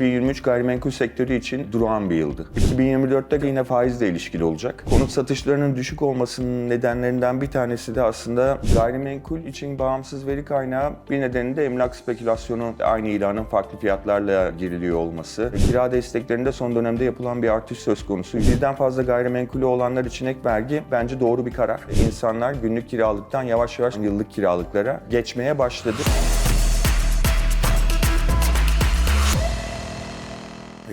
2023 gayrimenkul sektörü için durağan bir yıldı. 2024'te de yine faizle ilişkili olacak. Konut satışlarının düşük olmasının nedenlerinden bir tanesi de aslında gayrimenkul için bağımsız veri kaynağı bir nedeni de emlak spekülasyonu aynı ilanın farklı fiyatlarla giriliyor olması. Kira desteklerinde son dönemde yapılan bir artış söz konusu. Birden fazla gayrimenkulü olanlar için ek vergi bence doğru bir karar. İnsanlar günlük kiralıktan yavaş yavaş yıllık kiralıklara geçmeye başladı.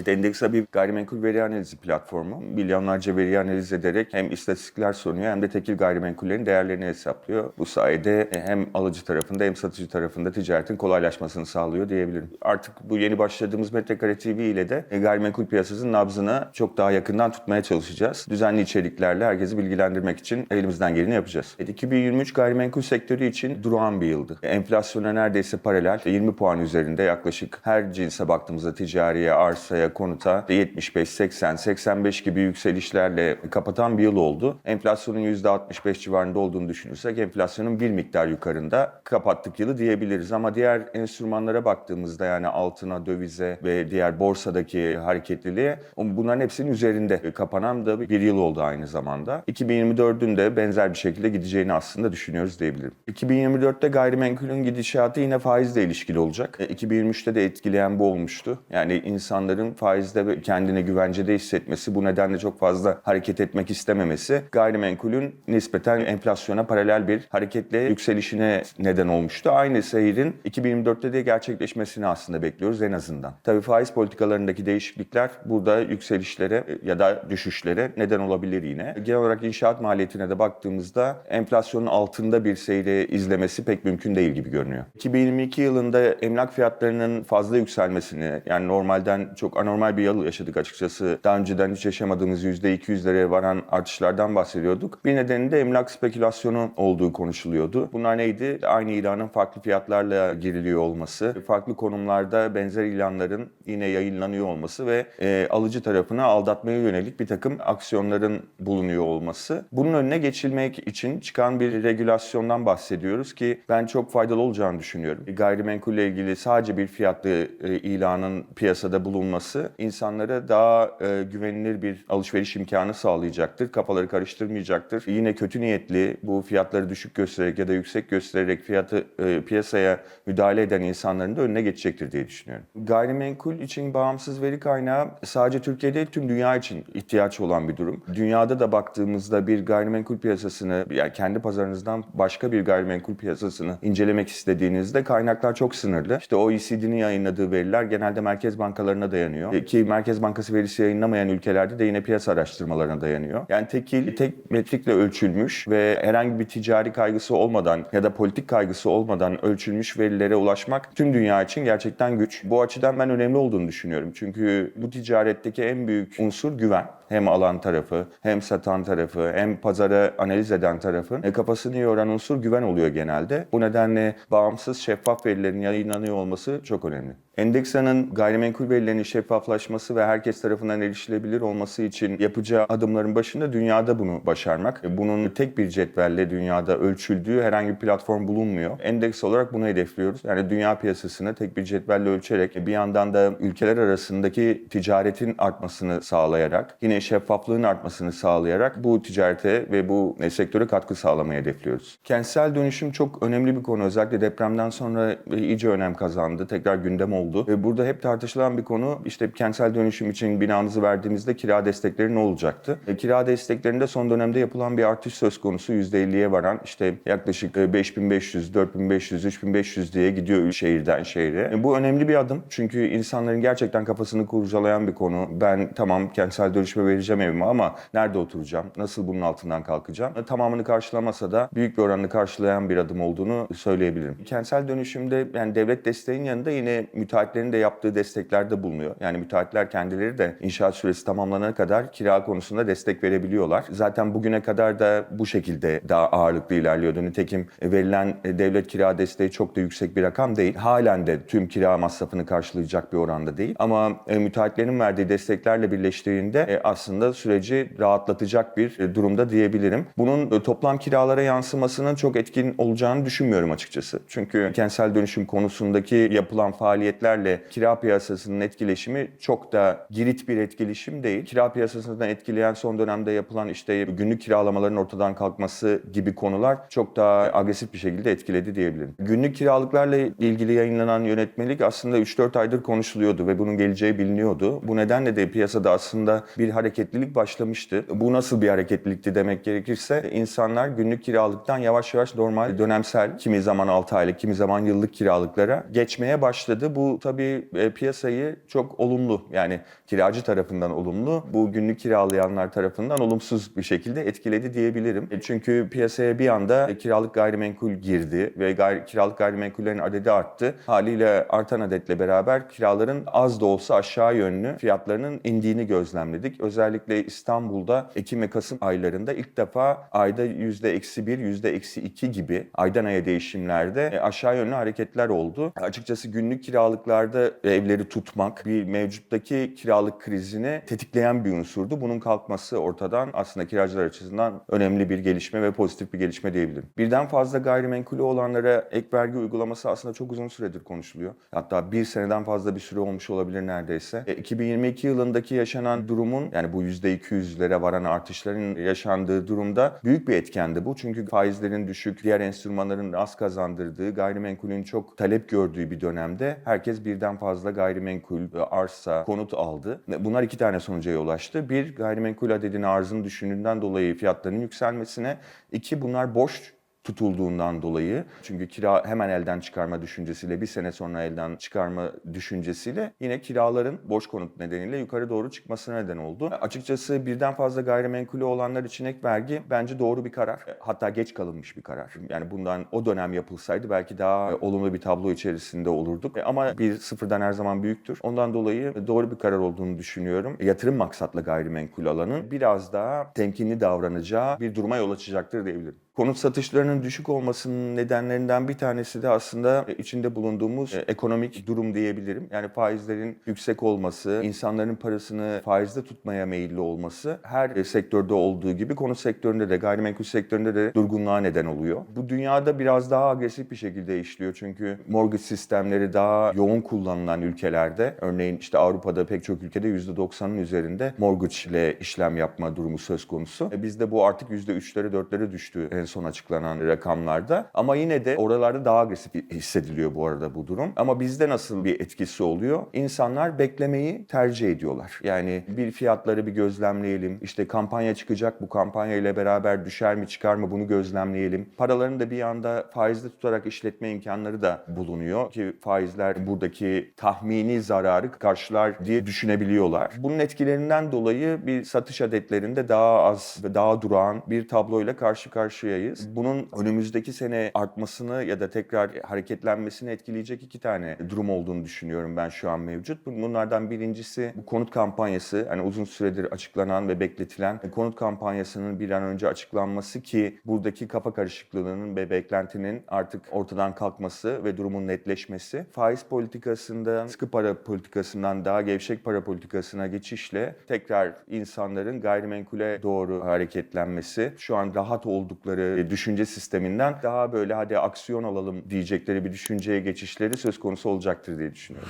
Evet, Endeksa bir gayrimenkul veri analizi platformu. Milyonlarca veri analiz ederek hem istatistikler sunuyor hem de tekil gayrimenkullerin değerlerini hesaplıyor. Bu sayede hem alıcı tarafında hem satıcı tarafında ticaretin kolaylaşmasını sağlıyor diyebilirim. Artık bu yeni başladığımız Metrekare TV ile de gayrimenkul piyasasının nabzını çok daha yakından tutmaya çalışacağız. Düzenli içeriklerle herkesi bilgilendirmek için elimizden geleni yapacağız. Evet, 2023 gayrimenkul sektörü için durağan bir yıldı. Enflasyona neredeyse paralel 20 puan üzerinde yaklaşık her cinse baktığımızda ticariye, arsaya, konuta 75, 80, 85 gibi yükselişlerle kapatan bir yıl oldu. Enflasyonun %65 civarında olduğunu düşünürsek enflasyonun bir miktar yukarında kapattık yılı diyebiliriz. Ama diğer enstrümanlara baktığımızda yani altına, dövize ve diğer borsadaki hareketliliğe bunların hepsinin üzerinde kapanan da bir yıl oldu aynı zamanda. 2024'ün de benzer bir şekilde gideceğini aslında düşünüyoruz diyebilirim. 2024'te gayrimenkulün gidişatı yine faizle ilişkili olacak. 2023'te de etkileyen bu olmuştu. Yani insanların faizde kendini güvencede hissetmesi, bu nedenle çok fazla hareket etmek istememesi gayrimenkulün nispeten enflasyona paralel bir hareketle yükselişine neden olmuştu. Aynı seyirin 2024'te de gerçekleşmesini aslında bekliyoruz en azından. Tabii faiz politikalarındaki değişiklikler burada yükselişlere ya da düşüşlere neden olabilir yine. Genel olarak inşaat maliyetine de baktığımızda enflasyonun altında bir seyri izlemesi pek mümkün değil gibi görünüyor. 2022 yılında emlak fiyatlarının fazla yükselmesini yani normalden çok anormal bir yıl yaşadık açıkçası. Daha önceden hiç yaşamadığımız %200'lere varan artışlardan bahsediyorduk. Bir nedeni de emlak spekülasyonu olduğu konuşuluyordu. Bunlar neydi? Aynı ilanın farklı fiyatlarla giriliyor olması, farklı konumlarda benzer ilanların yine yayınlanıyor olması ve e, alıcı tarafına aldatmaya yönelik bir takım aksiyonların bulunuyor olması. Bunun önüne geçilmek için çıkan bir regülasyondan bahsediyoruz ki ben çok faydalı olacağını düşünüyorum. Gayrimenkulle ilgili sadece bir fiyatlı e, ilanın piyasada bulunması insanlara daha e, güvenilir bir alışveriş imkanı sağlayacaktır. Kafaları karıştırmayacaktır. Yine kötü niyetli bu fiyatları düşük göstererek ya da yüksek göstererek fiyatı e, piyasaya müdahale eden insanların da önüne geçecektir diye düşünüyorum. Gayrimenkul için bağımsız veri kaynağı sadece Türkiye'de tüm dünya için ihtiyaç olan bir durum. Dünyada da baktığımızda bir gayrimenkul piyasasını yani kendi pazarınızdan başka bir gayrimenkul piyasasını incelemek istediğinizde kaynaklar çok sınırlı. İşte OECD'nin yayınladığı veriler genelde merkez bankalarına dayanıyor. E, Ki Merkez Bankası verisi yayınlamayan ülkelerde de yine piyasa araştırmalarına dayanıyor. Yani tekil, tek metrikle ölçülmüş ve herhangi bir ticari kaygısı olmadan ya da politik kaygısı olmadan ölçülmüş verilere ulaşmak tüm dünya için gerçekten güç. Bu açıdan ben önemli olduğunu düşünüyorum. Çünkü bu ticaretteki en büyük unsur güven. Hem alan tarafı, hem satan tarafı, hem pazara analiz eden tarafın e, kafasını yoran unsur güven oluyor genelde. Bu nedenle bağımsız şeffaf verilerin yayınlanıyor olması çok önemli. Endeksa'nın gayrimenkul verilerinin şeffaflaşması ve herkes tarafından erişilebilir olması için yapacağı adımların başında dünyada bunu başarmak. E, Bunun tek bir cetvelle dünyada ölçüldüğü herhangi bir platform bulunmuyor. Endeks olarak bunu hedefliyoruz. Yani dünya piyasasını tek bir cetvelle ölçerek e, bir yandan da ülkeler arasındaki ticaretin artmasını sağlayarak yine şeffaflığın artmasını sağlayarak bu ticarete ve bu e, sektöre katkı sağlamayı hedefliyoruz. Kentsel dönüşüm çok önemli bir konu. Özellikle depremden sonra e, iyice önem kazandı. Tekrar gündem oldu. Ve burada hep tartışılan bir konu işte kentsel dönüşüm için binanızı verdiğimizde kira destekleri ne olacaktı? E, kira desteklerinde son dönemde yapılan bir artış söz konusu %50'ye varan işte yaklaşık e, 5500, 4500, 3500 diye gidiyor şehirden şehre. E, bu önemli bir adım çünkü insanların gerçekten kafasını kurcalayan bir konu. Ben tamam kentsel dönüşüme vereceğim evimi ama nerede oturacağım? Nasıl bunun altından kalkacağım? Tamamını karşılamasa da büyük bir oranını karşılayan bir adım olduğunu söyleyebilirim. Kentsel dönüşümde yani devlet desteğin yanında yine müteahhitlerin de yaptığı desteklerde bulunuyor. Yani müteahhitler kendileri de inşaat süresi tamamlanana kadar kira konusunda destek verebiliyorlar. Zaten bugüne kadar da bu şekilde daha ağırlıklı ilerliyordu. Nitekim verilen devlet kira desteği çok da yüksek bir rakam değil. Halen de tüm kira masrafını karşılayacak bir oranda değil. Ama e, müteahhitlerin verdiği desteklerle birleştiğinde e, aslında süreci rahatlatacak bir e, durumda diyebilirim. Bunun e, toplam kiralara yansımasının çok etkin olacağını düşünmüyorum açıkçası. Çünkü kentsel dönüşüm konusundaki yapılan faaliyetler hareketlerle kira piyasasının etkileşimi çok da girit bir etkileşim değil. Kira piyasasından etkileyen son dönemde yapılan işte günlük kiralamaların ortadan kalkması gibi konular çok daha agresif bir şekilde etkiledi diyebilirim. Günlük kiralıklarla ilgili yayınlanan yönetmelik aslında 3-4 aydır konuşuluyordu ve bunun geleceği biliniyordu. Bu nedenle de piyasada aslında bir hareketlilik başlamıştı. Bu nasıl bir hareketlilikti demek gerekirse insanlar günlük kiralıktan yavaş yavaş normal dönemsel kimi zaman 6 aylık kimi zaman yıllık kiralıklara geçmeye başladı. Bu tabii e, piyasayı çok olumlu yani kiracı tarafından olumlu bu günlük kiralayanlar tarafından olumsuz bir şekilde etkiledi diyebilirim. E, Çünkü piyasaya bir anda kiralık gayrimenkul girdi ve gayri, kiralık gayrimenkullerin adedi arttı. Haliyle artan adetle beraber kiraların az da olsa aşağı yönlü fiyatlarının indiğini gözlemledik. Özellikle İstanbul'da Ekim ve Kasım aylarında ilk defa ayda yüzde eksi bir, yüzde eksi iki gibi aydan aya değişimlerde e, aşağı yönlü hareketler oldu. Açıkçası günlük kiralıklarda evleri tutmak bir mevcuttaki kiralık krizini tetikleyen bir unsurdu. Bunun kalkması ortadan aslında kiracılar açısından önemli bir gelişme ve pozitif bir gelişme diyebilirim. Birden fazla gayrimenkulü olanlara ek vergi uygulaması aslında çok uzun süredir konuşuluyor. Hatta bir seneden fazla bir süre olmuş olabilir neredeyse. E, 2022 yılındaki yaşanan durumun yani bu %200'lere varan artışların yaşandığı durumda büyük bir etkendi bu. Çünkü faizlerin düşük, diğer enstrümanların az kazandırdığı, gayrimenkulün çok talep gördüğü bir dönemde herkes birden fazla gayrimenkul, e, arsa, konut aldı. Ve Bunlar iki tane sonuca yol açtı. Bir, gayrimenkul adedinin arzın düşüğünden dolayı fiyatların yükselmesine. İki, bunlar boş tutulduğundan dolayı çünkü kira hemen elden çıkarma düşüncesiyle bir sene sonra elden çıkarma düşüncesiyle yine kiraların boş konut nedeniyle yukarı doğru çıkmasına neden oldu. Açıkçası birden fazla gayrimenkulü olanlar için ek vergi bence doğru bir karar. Hatta geç kalınmış bir karar. Yani bundan o dönem yapılsaydı belki daha olumlu bir tablo içerisinde olurduk. Ama bir sıfırdan her zaman büyüktür. Ondan dolayı doğru bir karar olduğunu düşünüyorum. Yatırım maksatlı gayrimenkul alanın biraz daha temkinli davranacağı bir duruma yol açacaktır diyebilirim. Konut satışlarının düşük olmasının nedenlerinden bir tanesi de aslında e, içinde bulunduğumuz e, ekonomik durum diyebilirim. Yani faizlerin yüksek olması, insanların parasını faizde tutmaya meyilli olması her e, sektörde olduğu gibi konut sektöründe de gayrimenkul sektöründe de durgunluğa neden oluyor. Bu dünyada biraz daha agresif bir şekilde işliyor çünkü mortgage sistemleri daha yoğun kullanılan ülkelerde örneğin işte Avrupa'da pek çok ülkede %90'ın üzerinde mortgage ile işlem yapma durumu söz konusu. Bizde bu artık %3'lere 4'lere düştü en son açıklanan rakamlarda. Ama yine de oralarda daha agresif hissediliyor bu arada bu durum. Ama bizde nasıl bir etkisi oluyor? İnsanlar beklemeyi tercih ediyorlar. Yani bir fiyatları bir gözlemleyelim. İşte kampanya çıkacak bu kampanya ile beraber düşer mi çıkar mı bunu gözlemleyelim. Paralarını da bir anda faizde tutarak işletme imkanları da bulunuyor ki faizler buradaki tahmini zararı karşılar diye düşünebiliyorlar. Bunun etkilerinden dolayı bir satış adetlerinde daha az ve daha durağan bir tabloyla karşı karşıyayız. Bunun önümüzdeki sene artmasını ya da tekrar hareketlenmesini etkileyecek iki tane durum olduğunu düşünüyorum ben şu an mevcut. Bunlardan birincisi bu konut kampanyası. Hani uzun süredir açıklanan ve bekletilen konut kampanyasının bir an önce açıklanması ki buradaki kafa karışıklığının ve beklentinin artık ortadan kalkması ve durumun netleşmesi. Faiz politikasında sıkı para politikasından daha gevşek para politikasına geçişle tekrar insanların gayrimenkule doğru hareketlenmesi, şu an rahat oldukları düşünce sisteminden daha böyle hadi aksiyon alalım diyecekleri bir düşünceye geçişleri söz konusu olacaktır diye düşünüyorum.